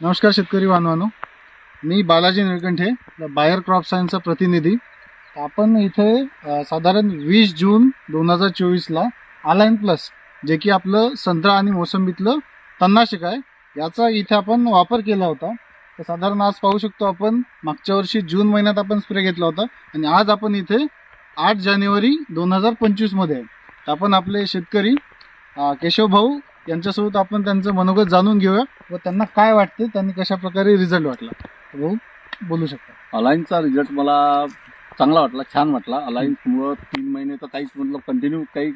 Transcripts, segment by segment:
नमस्कार शेतकरी बांधवांनो. मी बालाजी निळकंठे बायर क्रॉप सायन्सचा प्रतिनिधी. आपण इथे साधारण वीस जून दोन हजार चोवीसला आलायन प्लस जे की आपलं संत्रा आणि मोसंबीतलं तणनाशक आहे याचा इथे आपण वापर केला होता. तर साधारण आज पाहू शकतो आपण मागच्या वर्षी जून महिन्यात आपण स्प्रे घेतला होता आणि आज आपण इथे आठ जानेवारी दोन हजार पंचवीसमध्ये आहे. तर आपण आपले शेतकरी केशवभाऊ केशव भाऊ यांच्यासोबत आपण त्यांचं मनोगत जाणून घेऊया व त्यांना काय वाटते त्यांनी कशा प्रकारे रिझल्ट वाटला. भाऊ बोलू शकता. अलायन्सचा रिझल्ट मला चांगला वाटला छान वाटला. अलायन्समुळं तीन महिने तर काहीच मतलब कंटिन्यू काही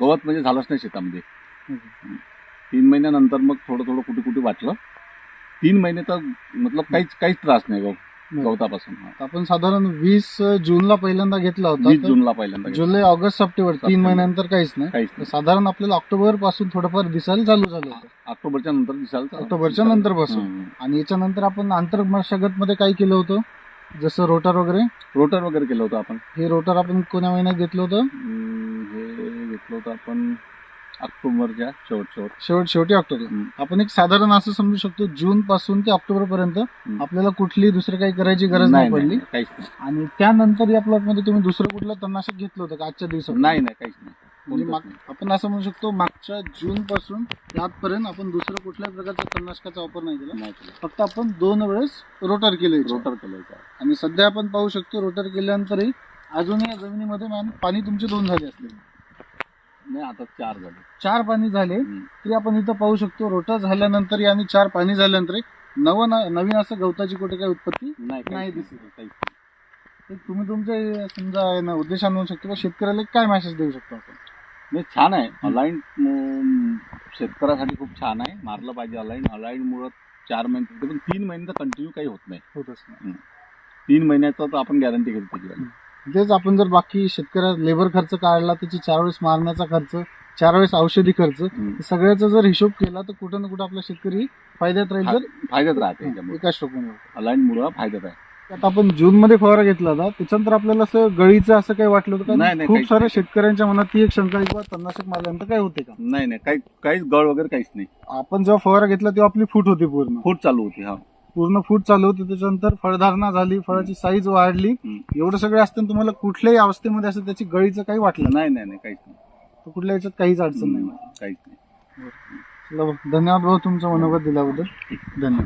गवत म्हणजे झालंच नाही शेतामध्ये. तीन महिन्यानंतर मग थोडं थोडं कुठे कुठे वाटलं. तीन महिने तर मतलब काहीच काहीच त्रास नाही गव गवतापासून आपण साधारण वीस जूनला पहिल्यांदा घेतला होता वीस जूनला पहिल्यांदा. जुलै ऑगस्ट सप्टेंबर तीन. महिन्यानंतर काहीच नाही. काहीच तर नाही साधारण आपल्याला ऑक्टोबरपासून थोडंफार दिसायला चालू झालं होतं. ऑक्टोबरच्या नंतर दिसाल ऑक्टोबरच्या नंतर पासून. आणि याच्यानंतर आपण आंतरमशागत मध्ये काय केलं होतं? जसं रोटर वगैरे? रोटर वगैरे केलं होतं आपण. हे रोटर आपण कोण्या महिन्यात घेतलं होतं? हे घेतलं होतं आपण ऑक्टोबरच्या शेवट शेवट शेवट शेवटी ऑक्टोबर. आपण एक साधारण असं समजू शकतो जून पासून ते ऑक्टोबर पर्यंत. आपल्याला कुठली दुसरं काही करायची गरज नाही पडली काहीच नाही आणि त्यानंतर या प्लॉटमध्ये तुम्ही दुसरं कुठलं तणनाशक घेतलं होतं का आजच्या दिवसात नाही नाही काहीच नाही म्हणजे. आपण असं म्हणू शकतो मागच्या जून पासून आजपर्यंत आपण दुसरं कुठल्याही प्रकारच्या तणनाशकाचा वापर नाही केला. फक्त आपण दोन वेळेस रोटर केले रोटर केलं. आणि सध्या आपण पाहू शकतो रोटर केल्यानंतरही अजूनही या जमिनीमध्ये पाणी तुमचे दोन झाले असले नाही आता चार झाले. चार पाणी झाले. तरी आपण इथं पाहू शकतो रोटर झाल्यानंतर आणि चार पाणी झाल्यानंतर नवं नवीन असं गवताची कुठे काही उत्पत्ती नाही दिसत. तुम्ही तुमच्या समजा ना उद्देशाने म्हणू शकतो शेतकऱ्याला काय मेसेज देऊ शकतो आपण? नाही छान आहे. अलाईन शेतकऱ्यासाठी खूप छान आहे. मारलं पाहिजे अलाईन अलाईन मुळे चार महिने पण तीन महिने तर कंटिन्यू काही होत नाही. होतच नाही. तीन महिन्याचं तर आपण गॅरंटी घेतो त्याची तेच आपण जर बाकी शेतकऱ्या लेबर खर्च काढला त्याची चार वेळेस मारण्याचा खर्च चार वेळेस औषधी खर्च. सगळ्याचा जर हिशोब केला तर कुठं ना कुठं आपला शेतकरी फायद्यात राहील जर फायद्यात राहते टोकून. अलाईन मुळे फायद्यात आहे. आता आपण जून मध्ये फवारा घेतला होता त्याच्यानंतर आपल्याला असं गळीचं असं काही वाटलं होतं का? नाही, खूप साऱ्या. शेतकऱ्यांच्या मनात ती एक शंका आहे की बा तणनाशक मारल्यानंतर काय होते का? नाही नाही काही काहीच गळ वगैरे काहीच नाही. आपण जेव्हा फवारा घेतला तेव्हा आपली फूट होती पूर्ण. फूट चालू होती हा. पूर्ण फूट चालू होती त्याच्यानंतर फळधारणा झाली फळाची साईज वाढली. एवढं सगळं असताना तुम्हाला कुठल्याही अवस्थेमध्ये असं त्याची गळीचं काही वाटलं नाही. नाही नाही काहीच नाही. तर कुठल्या याच्यात काहीच अडचण नाही. काहीच नाही. धन्यवाद भाऊ तुमचं मनोगत दिल्याबद्दल. धन्यवाद.